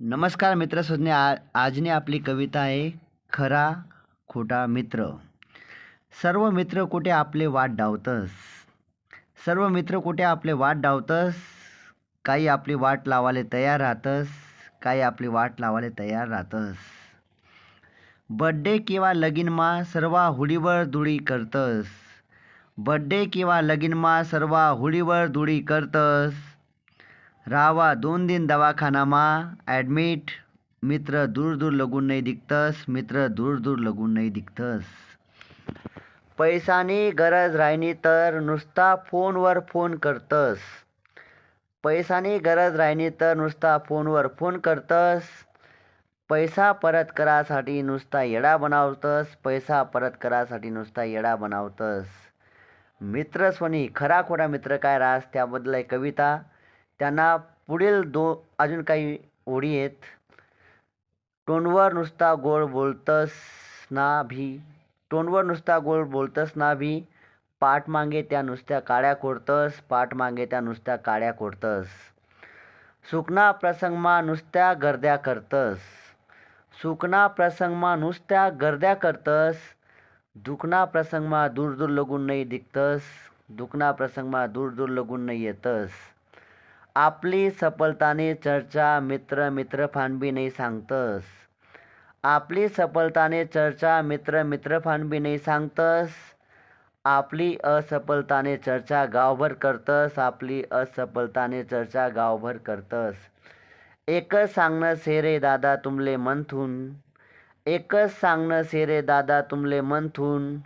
नमस्कार मित्र सुज्ञ आ आजने आपली कविता आहे खरा खोटा मित्र. सर्व मित्र कुठे आपले वाट डावतस? सर्व मित्र कुठे आपले वाट डावतस? काही आपली वाट लावाले तयार राहतस काही आपली वाट लावाले तयार राहतस. बड्डे किंवा लगीनमा सर्व हुडीवर धुळी करतस. बड्डे किंवा लगीनमा सर्व हुडीवर धुळी करतस. रावा दोन दिन दवाखानामा ॲडमिट. मित्र दूर दूर लगून नाही दिखतस. मित्र दूर दूर लगून नाही दिखतस. पैसानी गरज राहिनी तर नुसता फोनवर फोन करतस. पैसानी गरज राहिनी तर नुसता फोनवर फोन करतस. पैसा परत करासाठी नुसता येडा बनावतस. पैसा परत करासाठी नुसता येडा बनावतस. मित्र स्वनी खरा खोटा मित्र काय रास? त्याबद्दल कविता. त्यांना पुढील दो अजून काही ओळी आहेत. टोनवर नुसता गोड बोलतस ना भी. टोनवर नुसता गोड बोलतस ना भी. पाठ मागे त्या नुसत्या काळ्या कोडतस पाठ मागे त्या नुसत्या काळ्या कोडतस सुकना प्रसंगमा नुसत्या गर्द्या करतस. सुकना प्रसंगमा नुसत्या गर्द्या करतस. दुखना प्रसंगमा दूर दूर लगून नाही दिखतस. दुखना प्रसंगमा दूर दूर लगून नाही येतस. आपली सफलताने चर्चा मित्र मित्र फानबी नाही सांगतस. आपली सफलताने चर्चा मित्र मित्र फानबी नाही सांगतस. आपली असफलताने चर्चा गावभर करतस. आपली असफलताने चर्चा गावभर करतस. एकच सांगणं सेरे दादा तुमले मंथून एकच सांगणं सेरे दादा तुमले मंथून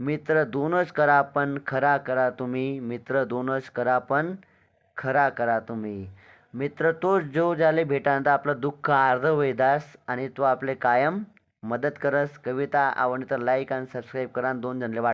मित्र दोनच करा पण खरा करा तुम्ही. मित्र दोनच करा पण खरा करा तुम्ही. मित्र तोच जो ज्याले भेटानंतर आपलं दुःख अर्ध वैदास आणि तो आपले कायम मदत करस. कविता आवडली तर लाईक आणि सबस्क्राईब करा. दोन जणले वाट